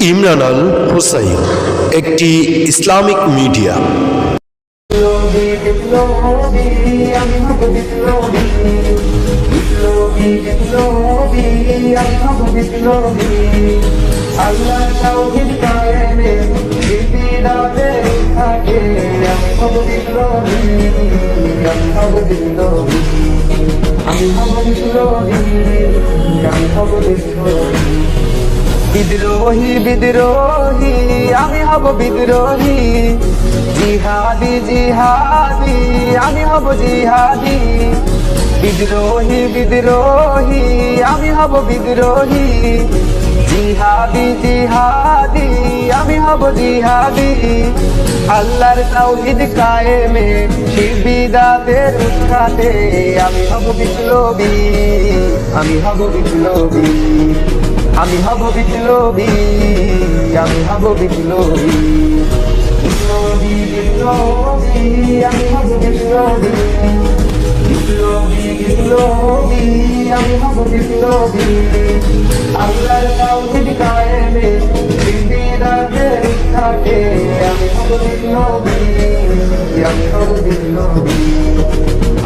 ইমরান আল হুসাইন একটি Islamic media. আমি হব বিপ্লবী আমি হব বিপ্লবী বিদ্রোহী বিদ্রোহী, আমি হব বিদ্রোহী। জিহাদি জিহাদি, আমি হব জিহাদি। বিদ্রোহী বিদ্রোহী, আমি হব বিদ্রোহী। জিহাদি জিহাদি, আমি হব জিহাদি। আল্লাহর তাওহীদ কায়েমে শিবিদাতের উৎখাতে আমি হব বিপ্লবী, আমি হব বিপ্লবী। আমি হব বিপ্লবী, আমি হব বিপ্লবী। বিপ্লবী বিপ্লবী, আমি হব বিপ্লবী। আমি হব বিপ্লবী। আমি হব বিপ্লবী, আমি হব বিপ্লবী।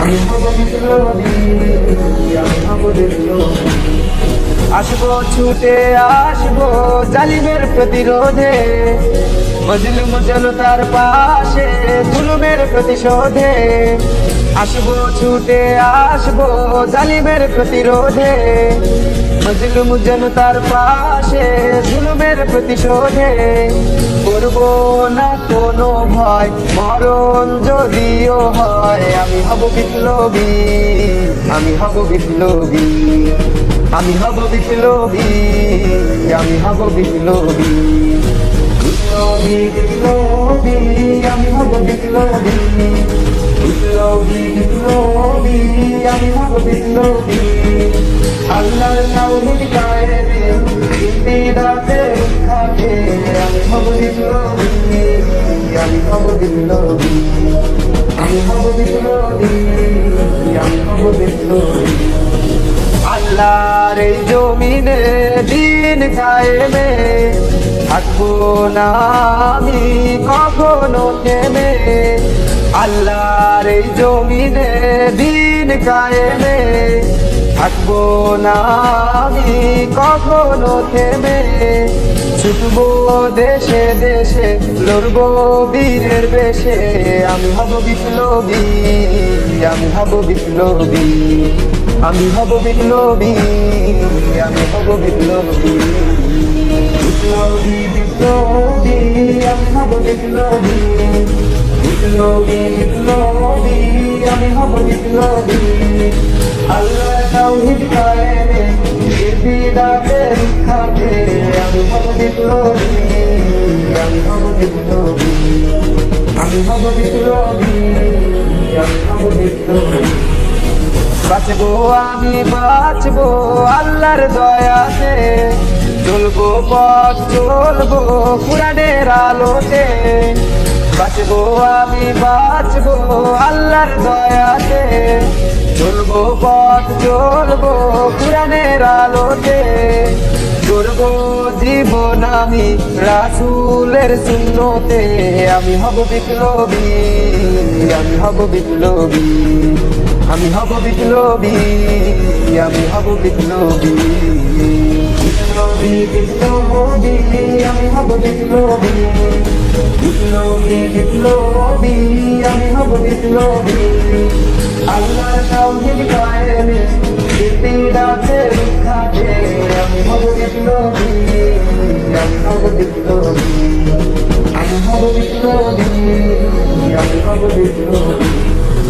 আমি হব বিপ্লবী, আমি হব বিপ্লবী। আসব, ছুটে আসব জালিমের প্রতিরোধে। মজলুম জনতার পাশে, জুলুমের প্রতিশোধে। আসব, ছুটে আসব জালিমের প্রতিরোধে। মজলুম জনতার পাশে, জুলুমের প্রতিশোধে। করব না কোনো ভয়, মরণ যদিও হয়, আমি হব বিপ্লবী, আমি হব বিপ্লবী। আমি হব বিপ্লবী, আমি হব বিপ্লবী। বিপ্লবী বিপ্লবী, আমি হব বিপ্লবী। বিপ্লবী বিপ্লবী, আমি হব বিপ্লবী। আল্লাহর বিদাতে থাকে। আমি হব আমি হব আমি হব আমি হব আল্লাহর এই জমিনে দিন কায়েমে থাকব না আমি কখনো থেমে আল্লাহর এই জমিনে দিন কায়েমে থাকব না আমি কখনো থেমে। ছুটবো দেশে দেশে, লড়বো বীরের বেশে, আমি হব বিপ্লবী। আমি হব বিপ্লবী, আমি হব বিপ্লবী, আমি হব বিপ্লবী। বিপ্লবী বিপ্লবী, আমি হব বিপ্লবী। বিপ্লবী বিপ্লবী, আমি হব বিপ্লবী। আল্লাহ তাওহীদ কায়েমে বিদাতের খাতে আমি হব বিপ্লবী, আমি হব বিপ্লবী। আমি হব বিপ্লবী। বাঁচবো আমি, বাঁচবো আল্লাহর দয়াতে। চলবো পথ, চলবো পুরাণের আলোতে। বাঁচবো আমি, বাঁচবো আল্লাহর দয়াতে। চলবো পথ, চলবো পুরাণের আলোতে। করব জীবন আমি রাসুলের শূন্যতে আমি হব বিপ্লবী, আমি হব বিপ্লবী, আমি হব বিপ্লবী, আমি হব বিপ্লবী বিপ্লবী বিপ্লবী, আমি হব বিপ্লবী বিপ্লবী বিপ্লবী, আমি হব বিপ্লবী। আল্লাহ হব বিপ্লবী আমি হব বিপ্লবী আমি হব বিপ্লবী